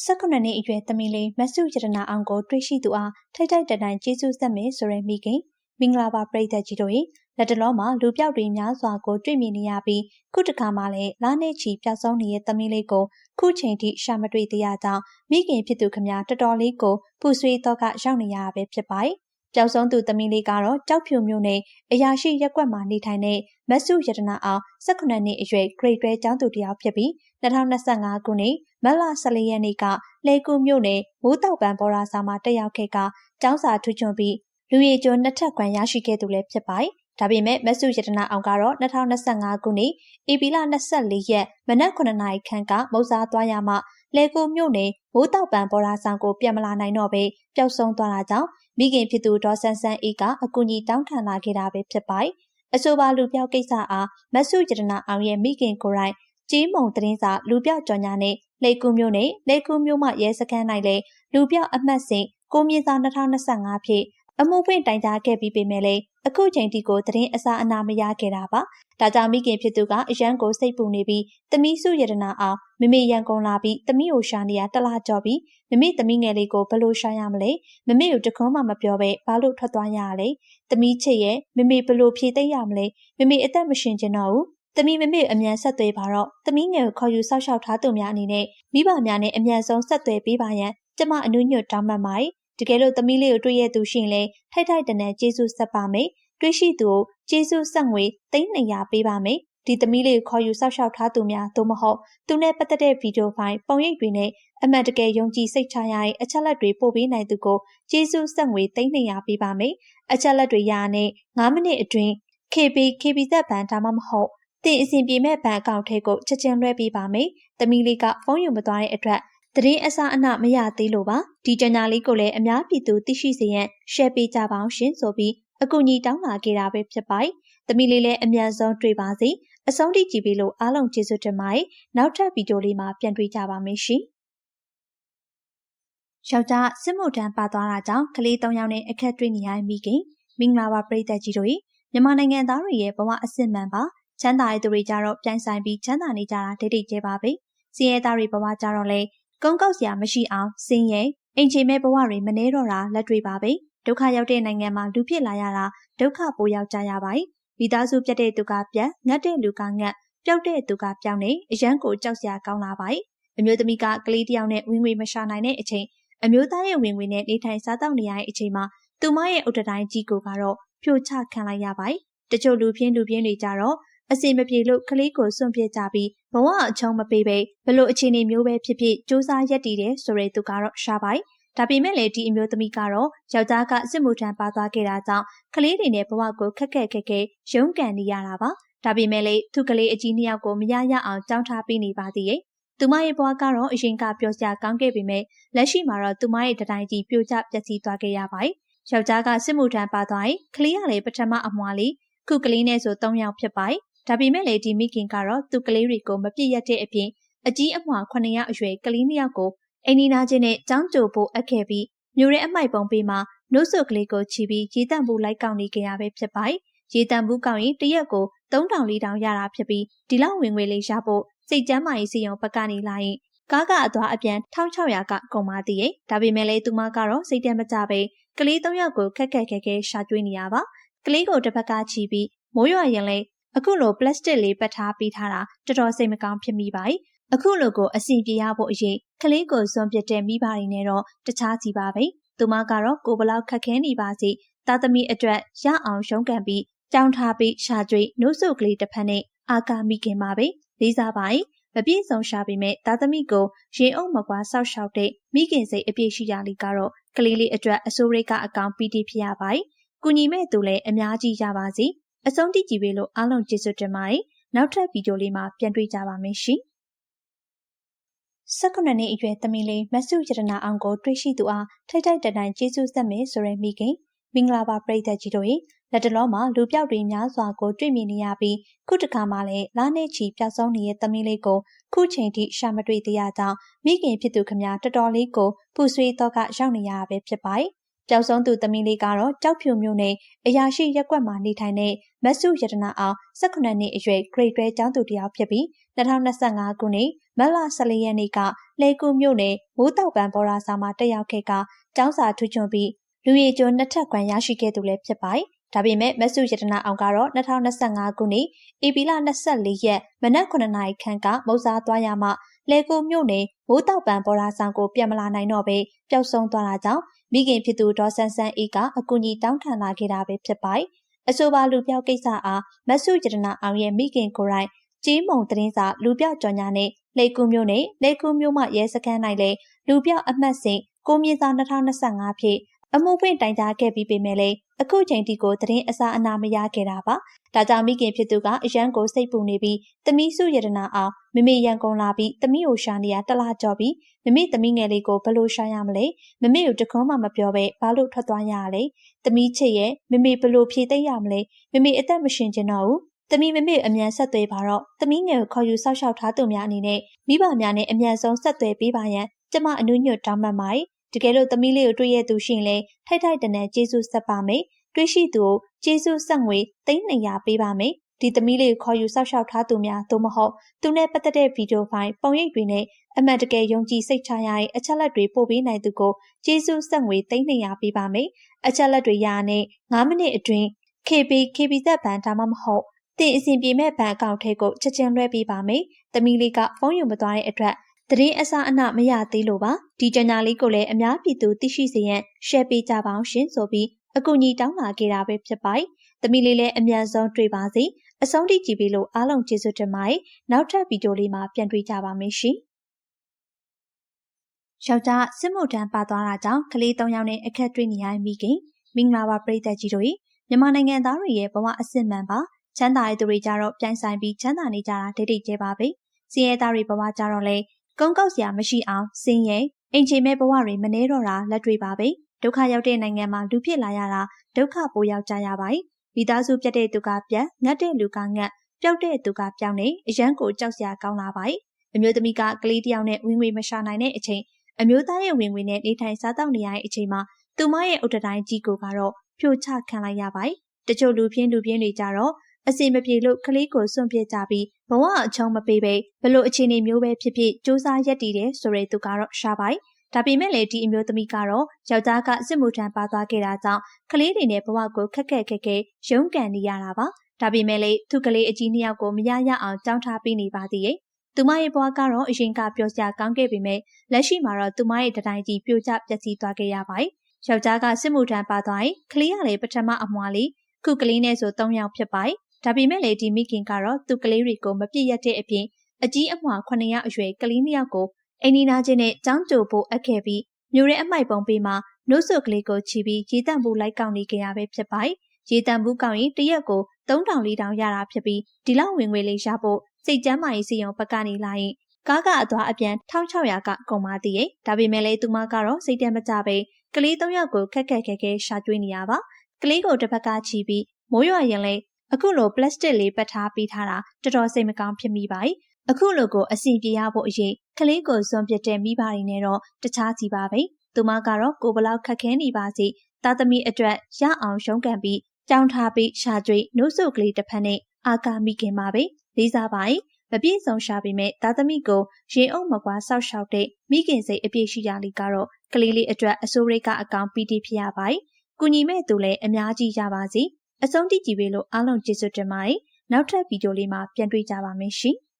18နှစ်အရွယ်သမီးလေးမဆုရတနာအောင်ကိုတွေ့ရှိသူအားထိုက်ထိုက်တန်တန်ကျေးဇူးဆက်မယ်ဆိုတဲ့မိခင်မင်္ဂလာပါပရိသတ်ကြီးတို့ရေလက်တလုံးမှာလူပြောက်တွေများစွာကိုတွေ့မြင်နေရပြီးခုတခါမှလည်းလာနေချီပျောက်ဆုံးနေတဲ့သမီးလေးကိုခုချိန်ထိရှာမတွေ့သေးရကြောင်းမိခင်ဖြစ်သူခမတော်တော်လေးကိုပူဆွေးတော့ကရောက်နေရတာပဲဖြစ်ပါတယ် ပျောက်ဆုံးသူသမီးလေးကတော့ကြောက်ဖြူမျိုးနဲ့အရာရှိရက်ကွက်မှာနေထိုင်တဲ့မဆုရတနာအောင်18နှစ်အရွယ် grade 12ကျောင်းသူတစ်ယောက်ဖြစ်ပြီး2025ခုနှစ်မတ်လ14ရက်နေ့ကလေကူမြို့နယ်မိုးတောက်ပံဘော်ရာစာမှာတက်ရောက်ခဲ့ကကျောင်းစာထူးချွန်ပြီးလူရည်ကျိုးနှစ်ထပ်ခွန်ရရှိခဲ့သူလည်းဖြစ်ပါတယ်။ဒါပေမဲ့မဆုရတနာအောင်ကတော့2025ခုနှစ်ဧပြီလ24ရက်မနက်9နာရီခန့်ကမုတ်စားသွားရမှ လေကူမြို့နယ်မိုးတောက်ပံဘော်ရာဆောင်ကိုပြန်မလာနိုင်တော့ဘဲပျောက်ဆုံးသွားတာကြောင့်မိခင်ဖြစ်သူဒေါ်ဆန်းဆန်းအေးကအကူအညီတောင်းခံလာခဲ့တာပဲဖြစ်ပါတယ်။အဆိုပါလူပြောက်ကိစ္စအားမဆုရတနာအောင်ရဲ့မိခင်ကိုယ်တိုင်ကြီးမုံသတင်းစာလူပြောက်ကြော်ညာနဲ့လေကူးမျိုးနဲ့လေကူးမျိုးမှရဲစခန်း၌လည်းလူပြောက်အမှတ်စဉ်ကိုမြင့်စာ2025ဖြစ် အမှုဖွင့်တိုင်ကြားခဲ့ပြီးပေမဲ့လည်းအခုချိန်ထိကိုသတင်းအစာအနာမရခဲ့တာပါ။ဒါကြောင့်မိခင်ဖြစ်သူကအရန်ကိုစိတ်ပူနေပြီးသမီးစုရတနာအောင်မမေရန်ကုန်လာပြီးသမီးကိုရှာနေရတလားကြော်ပြီးမမေသမီးငယ်လေးကိုဘလို့ရှာရမလဲမမေကိုတခွန်းမှမပြောပဲဘာလို့ထွက်သွားရရလဲသမီးချစ်ရဲ့မမေဘလို့ဖြေသိမ့်ရမလဲမမေအသက်မရှင်ကျင်တော့ဘူး။သမီးမမေအမြန်ဆက်သွယ်ပါတော့သမီးငယ်ကိုခေါ်ယူဆောက်ရှောက်ထားသူများအနေနဲ့မိဘများနဲ့အမြန်ဆုံးဆက်သွယ်ပေးပါရန်ကျမအနုညွတ်တောင်းပန်ပါတယ်။ တကယ်လို့သမီးလေးကိုတွေ့ရသူရှိရင်လည်းထိုက်ထိုက်တန်တန်ကျေးဇူးဆက်ပါမယ်။တွေ့ရှိသူကိုကျေးဇူးဆက်ငွေ300ပေးပါမယ်။ဒီသမီးလေးကိုခေါ်ယူဆောက်ရှောက်ထားသူများသို့မဟုတ်သူနဲ့ပတ်သက်တဲ့ဗီဒီယိုဖိုင်ပုံရိပ်တွေနဲ့အမှန်တကယ်ယုံကြည်စိတ်ချရတဲ့အချက်လက်တွေပို့ပေးနိုင်သူကိုကျေးဇူးဆက်ငွေ300ပေးပါမယ်။အချက်လက်တွေရတဲ့9မိနစ်အတွင်း KB KBZ ဘန်ဒါမှမဟုတ်တင်အစဉ်ပြေမဲ့ဘဏ်အကောင့်ထဲကိုချက်ချင်းလွှဲပေးပါမယ်။သမီးလေးကဖုန်းယူမသွားတဲ့အတွက် သတင်းအစားအနမရသေးလို့ပါ။ဒီကြညာလေးကိုလည်းအများပြည်သူသိရှိစေရန် share ပေးကြပါအောင်ရှင်ဆိုပြီးအကူအညီတောင်းလာခဲ့တာပဲဖြစ်ပါတယ်။သမီးလေးလည်းအမြန်ဆုံးတွေ့ပါစေ။အဆုံးထိကြည့်ပြီးလို့အားလုံးကျေးဇူးတင်ပါတယ်။နောက်ထပ်ဗီဒီယိုလေးမှာပြန်တွေ့ကြပါမယ်ရှင်။ယောက်ျားစစ်မှုထမ်းပါသွားတာကြောင့်ကလေး၃ယောက်နဲ့အခက်တွေ့နေရမိခင်မင်္ဂလာပါပရိသတ်ကြီးတို့မြန်မာနိုင်ငံသားတွေရဲ့ဘဝအစစ်မှန်ပါချမ်းသာတဲ့သူတွေကြတော့ပြိုင်ဆိုင်ပြီးချမ်းသာနေကြတာဒိတ်ဒိတ်ကျဲပါပဲ။စီးရဲသားတွေဘဝကြတော့လေ ကုန်းကောက်စရာမရှိအောင်စင်ရင်အိမ်ချိန်မဲ့ဘဝတွေမနှဲတော့တာလက်တွေ့ပါပဲဒုက္ခရောက်တဲ့နိုင်ငံမှာလူဖြစ်လာရတာဒုက္ခပိုရောက်ကြရပါတယ်မိသားစုပြတ်တဲ့သူကပြတ်ငတ်တဲ့လူကငတ်ပျောက်တဲ့သူကပျောက်နေအရန်ကိုကြောက်စရာကောင်းလာပါတယ်အမျိုးသမီးကကလေးတယောက်နဲ့ဝင်ငွေမရှာနိုင်တဲ့အချိန်အမျိုးသားရဲ့ဝင်ငွေနဲ့နေထိုင်စားသောက်နေရတဲ့အချိန်မှာသူမရဲ့ဥဒတိုင်းကြီးကိုကတော့ဖြိုချခံလိုက်ရပါတယ်တချို့လူပြင်းလူပြင်းတွေကြတော့ အစီမပြေလို့ကလေးကိုစွန့်ပစ်ကြပြီးဘဝအချုံးမပေးပဲဘလို့အခြေအနေမျိုးပဲဖြစ်ဖြစ်စူးစမ်းရက်တည်တယ်ဆိုတဲ့သူကတော့ရှားပိုင်ဒါပေမဲ့လေဒီအမျိုးသမီးကတော့ယောက်ျားကစစ်မှုထမ်းပါသွားခဲ့တာကြောင့်ကလေးတွေနဲ့ဘဝကိုခက်ခက်ခဲခဲရုန်းကန်နေရတာပါဒါပေမဲ့လေသူကလေးအကြီးနှစ်ယောက်ကိုမရရအောင်ကြောင်းထားပေးနေပါသေးရဲ့သူမရဲ့ဘဝကတော့အရင်ကပျော်စရာကောင်းခဲ့ပေမဲ့လက်ရှိမှာတော့သူမရဲ့တတိုင်းကြီးပြိုကျပျက်စီးသွားခဲ့ရပါတယ်ယောက်ျားကစစ်မှုထမ်းပါသွားရင်ကလေးကလည်းပထမအမွာလေးခုကလေးနဲ့ဆို၃ယောက်ဖြစ်ပါတယ် ဒါပေမဲ့လေဒီမိခင်ကတော့သူကလေးတွေကိုမပြည့်ရတဲ့အပြင်အကြီးအမွာ9ယောက်အရွယ်ကလေးနှစ်ယောက်ကိုအိနီနာချင်းနဲ့ចောင်းကြိုဖို့အပ်ခဲ့ပြီးမြို့ရဲအမိုက်ပုံပေးမှာနှုတ်ဆုပ်ကလေးကိုချီပြီးရေတံဘူးလိုက်ကောက်နေကြရပဲဖြစ်ပါတယ်။ရေတံဘူးကောက်ရင်တရက်ကို3000လေးတောင်ရတာဖြစ်ပြီးဒီလောက်ဝင်ငွေလေးရဖို့စိတ်ကျမ်းမာရေးစီယုံပကနေလာရင်ကားကအသွားအပြန်1600ကကုန်ပါသေးရဲ့ဒါပေမဲ့လည်းသူမကတော့စိတ်တမကြပဲကလေး၃ယောက်ကိုခက်ခက်ခဲခဲရှာကျွေးနေရပါကလေးကိုတစ်ဖက်ကချီပြီးမိုးရွာရင်လည်း အခုလို ပလတ်စတစ်လေးပတ်ထားပေးထားတာတော်တော်စိတ်မကောင်းဖြစ်မိပါတယ်။အခုလိုကိုအဆင်ပြေရဖို့အရေးကလေးကိုစွန့်ပစ်တဲ့မိဘတွေနဲ့တော့တခြားစီပါပဲ။သူမကတော့ကိုဘလောက်ခက်ခဲနေပါစေသားသမီးအတွက်ရအောင်ရုန်းကန်ပြီးကြောင်းထားပြီးရှာကြွေနှုတ်ဆုပ်ကလေးတစ်ဖက်နဲ့အာကာမိခင်ပါပဲ။လေးစားပါရင်မပြည့်စုံရှာပေမဲ့သားသမီးကိုရင်အုပ်မကွာဆောက်ရှောက်တဲ့မိခင်စိတ်အပြည့်ရှိရလိကတော့ကလေးလေးအတွက်အစိုးရကအကောင်ပီတိဖြစ်ရပါတယ်။ကုညီမဲ့သူလည်းအများကြီးရပါစေ။ အဆုံးတိကြည့်ပေးလို့အားလုံးကျေးဇူးတင်ပါတယ်နောက်ထပ်ဗီဒီယိုလေးမှာပြန်တွေ့ကြပါမယ်ရှင်19နှစ်အရွယ်သမီးလေးမဆုရတနာအောင်ကိုတွေ့ရှိသူအားထိုက်ထိုက်တန်တန်ကျေးဇူးဆက်မယ်ဆိုတဲ့မိခင်မင်္ဂလာပါပရိသတ်ကြီးတို့ရေလက်တလုံးမှာလူပြောက်တွေများစွာကိုတွေ့မြင်နေရပြီးခုတခါမှလည်းလာနေချီပျောက်ဆုံးနေတဲ့သမီးလေးကိုခုချိန်ထိရှာမတွေ့သေးရကြောင်းမိခင်ဖြစ်သူခမတော်တော်လေးကိုပူဆွေးတော့ကရောက်နေရတာပဲဖြစ်ပါတယ် ပျောက်ဆုံးသူသမီးလေးကတော့ကြောက်ဖြူမျိုးနဲ့အရာရှိရက်ကွက်မှာနေထိုင်တဲ့မဆုရတနာအောင်18နှစ်အရွယ် grade 12ကျောင်းသူတစ်ယောက်ဖြစ်ပြီး2025ခုနှစ်မတ်လ14ရက်နေ့ကလေကူမြို့နယ်မိုးတောက်ပံဘော်ရာစာမှာတက်ရောက်ခဲ့ကကျောင်းစာထူးချွန်ပြီးလူရည်ကျွန်းနှစ်ထပ်ခွန်ရရှိခဲ့သူလည်းဖြစ်ပါတယ်။ဒါပေမဲ့မဆုရတနာအောင်ကတော့2025ခုနှစ်ဧပြီလ24ရက်မနက်9နာရီခန့်ကမုတ်စားသွားရမှ လေကူမြို့နယ်မိုးတောက်ပံဘော်ရာဆောင်ကိုပြန်မလာနိုင်တော့ပဲပျောက်ဆုံးသွားတာကြောင့်မိခင်ဖြစ်သူဒေါ်ဆန်းဆန်းအေးကအကူအညီတောင်းခံလာခဲ့တာပဲဖြစ်ပါတယ်။အဆိုပါလူပြောက်ကိစ္စအားမဆုရတနာအောင်ရဲ့မိခင်ကိုယ်တိုင်ကြီးမုံသတင်းစာလူပြောက်ကြော်ညာနဲ့လေကူမျိုးနဲ့လေကူမျိုးမှရဲစခန်း၌လည်းလူပြောက်အမှတ်စဉ်ကိုမြင့်စာ2025ဖြစ် အမှုဖွင့်တိုင်ကြားခဲ့ပြီးပေမဲ့လည်းအခုချိန်ထိကိုသတင်းအစားအနာမရခဲ့တာပါ။ဒါကြောင့်မိခင်ဖြစ်သူကအရန်ကိုစိတ်ပူနေပြီးသမီးစုရတနာအောင်မမေရန်ကုန်လာပြီးသမီးကိုရှာနေရတလားကြော်ပြီးမမေသမီးငယ်လေးကိုဘလို့ရှာရမလဲမမေကိုတခွန်းမှမပြောပဲဘာလို့ထွက်သွားရလဲသမီးချစ်ရဲ့မမေဘလို့ဖြေသိရမလဲမမေအသက်မရှင်ကျင်တော့ဘူးသမီးမမေအမြန်ဆက်သွယ်ပါတော့သမီးငယ်ကိုခေါ်ယူဆောက်ရှောက်ထားသူများအနေနဲ့မိဘများနဲ့အမြန်ဆုံးဆက်သွယ်ပေးပါရန်ကျမအနုညွတ်တောင်းပန်ပါတယ် တကယ်လို့သမီးလေးကိုတွေ့ရသူရှိရင်လည်းထိုက်ထိုက်တန်တန်ကျေးဇူးဆက်ပါမယ်တွေ့ရှိသူကိုကျေးဇူးဆက်ငွေ300ပေးပါမယ်ဒီသမီးလေးကိုခေါ်ယူဆောက်ရှောက်ထားသူများသို့မဟုတ်သူနဲ့ပတ်သက်တဲ့ဗီဒီယိုဖိုင်ပုံရိပ်တွေနဲ့အမှန်တကယ်ယုံကြည်စိတ်ချရတဲ့အချက်လက်တွေပို့ပေးနိုင်သူကိုကျေးဇူးဆက်ငွေ300ပေးပါမယ်အချက်လက်တွေရနဲ့9မိနစ်အတွင်း KB KB သက်ဘန်ဒါမှမဟုတ်တင်အစဉ်ပြေမဲ့ဘဏ်အကောင့်ထဲကိုချက်ချင်းလွှဲပေးပါမယ်။သမီးလေးကဖုန်းယူမသွားတဲ့အတွက် သတင်းအစအနမရသေးလို့ပါဒီကြညာလေးကိုလည်းအများပြည်သူသိရှိစေရန် share ပေးကြပါအောင်ရှင်ဆိုပြီးအကူအညီတောင်းလာခဲ့တာပဲဖြစ်ပါတယ်။သမီးလေးလည်းအမြန်ဆုံးတွေ့ပါစေ။အဆုံးထိကြည့်ပြီးလို့အားလုံးကျေးဇူးတင်ပါတယ်။နောက်ထပ်ဗီဒီယိုလေးမှာပြန်တွေ့ကြပါမယ်ရှင်။ယောက်ျားစစ်မှုထမ်းပါသွားတာကြောင့်ကလေး၃ယောက်နဲ့အခက်တွေ့နေရမိခင်မင်္ဂလာပါပရိသတ်ကြီးတို့မြန်မာနိုင်ငံသားတွေရဲ့ဘဝအစစ်မှန်ပါချမ်းသာတဲ့သူတွေကြတော့ပြိုင်ဆိုင်ပြီးချမ်းသာနေကြတာဒိတ်ဒိတ်ကျဲပါပဲ။စင်ရဲသားတွေဘဝကြတော့လေ ကုန်းကောက်စရာမရှိအောင်စင်ရဲအိမ်ချိန်မဲ့ဘဝတွေမနှဲတော့တာလက်တွေ့ပါပဲဒုက္ခရောက်တဲ့နိုင်ငံမှာလူဖြစ်လာရတာဒုက္ခပိုရောက်ကြရပါတယ်မိသားစုပြတ်တဲ့သူကပြတ်ငတ်တဲ့လူကငတ်ပျောက်တဲ့သူကပျောက်နေအရန်ကိုကြောက်စရာကောင်းလာပါတယ်အမျိုးသမီးကကလေးတယောက်နဲ့ဝင်ငွေမရှာနိုင်တဲ့အချိန်အမျိုးသားရဲ့ဝင်ငွေနဲ့နေထိုင်စားသောက်နေရတဲ့အချိန်မှာသူမရဲ့ဥဒတိုင်းကြီးကိုကတော့ဖြိုချခံလိုက်ရပါတယ်တချို့လူပြင်းလူပြင်းတွေကြတော့ အစီမပြေလို့ကလေးကိုစွန့်ပစ်ကြပြီးဘဝအချုံးမပေးပဲဘလို့အခြေအနေမျိုးပဲဖြစ်ဖြစ်စူးစမ်းရက်တည်တယ်ဆိုတဲ့သူကတော့ရှားပိုင်ဒါပေမဲ့လည်းဒီအမျိုးသမီးကတော့ယောက်ျားကစစ်မှုထမ်းပါသွားခဲ့တာကြောင့်ကလေးတွေနဲ့ဘဝကိုခက်ခက်ခက်ခဲရုန်းကန်နေရတာပါဒါပေမဲ့လည်းသူကလေးအကြီးနှစ်ယောက်ကိုမရရအောင်ကြောင်းထားပေးနေပါသေးရဲ့သူမရဲ့ဘဝကတော့အရင်ကပြောစရာကောင်းခဲ့ပေမဲ့လက်ရှိမှာတော့သူမရဲ့တတိုင်းကြီးပြိုကျပျက်စီးသွားခဲ့ရပါတယ်ယောက်ျားကစစ်မှုထမ်းပါသွားရင်ကလေးကလည်းပထမအမွာလေးခုကလေးနဲ့ဆို၃ယောက်ဖြစ်ပါတယ် ဒါပေမဲ့လေဒီမိခင်ကတော့သူကလေးတွေကိုမပြည့်ရတဲ့အပြင်အကြီးအမွှာ900အရွယ်ကလေးနှစ်ယောက်ကိုအိမ်နီနာချင်းနဲ့ចောင်းကြိုဖို့အပ်ခဲ့ပြီးမျိုးရဲအမိုက်ပုံပေးမှာနှုတ်ဆုပ်ကလေးကိုချီပြီးရေတန့်ဘူးလိုက်ကောက်နေကြရပဲဖြစ်ပါတယ်။ရေတန့်ဘူးကောက်ရင်တရက်ကို3000 4000ရတာဖြစ်ပြီးဒီလောက်ဝင်ငွေလေးရဖို့စိတ်ကျမ်းမာရေးစီယုံဘက်ကနေလာရင်ကားကအသွားအပြန်1600ကကုန်ပါသေးရဲ့ဒါပေမဲ့လည်းသူမကတော့စိတ်တမကြပဲကလေး၃ယောက်ကိုခက်ခက်ခဲခဲရှာကျွေးနေရပါကလေးကိုတစ်ဖက်ကချီပြီးမိုးရွာရင်လည်း အခုလိုပလတ်စတစ်လေးပတ်ထားပေးထားတာတော်တော်စိတ်မကောင်းဖြစ်မိပါတယ်။အခုလိုကိုအဆင်ပြေရဖို့အရေးကလေးကိုစွန့်ပစ်တဲ့မိဘတွေနဲ့တော့တခြားစီပါပဲ။သူမကတော့ကိုဘလောက်ခက်ခဲနေပါစေသားသမီးအတွက်ရအောင်ရှုံးကန်ပြီးကြောင်းထားပြီးရှာကြွေနှုတ်ဆုပ်ကလေးတစ်ဖက်နဲ့အာကာမိခင်ပါပဲ။လေးစားပါမပြည့်စုံရှာပေမဲ့သားသမီးကိုရင်အုပ်မကွာဆောက်ရှောက်တဲ့မိခင်စိတ်အပြည့်ရှိရလိကတော့ကလေးလေးအတွက်အစိုးရိတ်ကအကောင်ပီတိဖြစ်ရပါတယ်။ကုညီမဲ့သူလည်းအများကြီးရပါစီ။ အဆုံးထိကြည့်ပေးလို့အားလုံးကျေးဇူးတင်ပါတယ်။နောက်ထပ်ဗီဒီယိုလေးမှာပြန်တွေ့ကြပါမယ်ရှင်။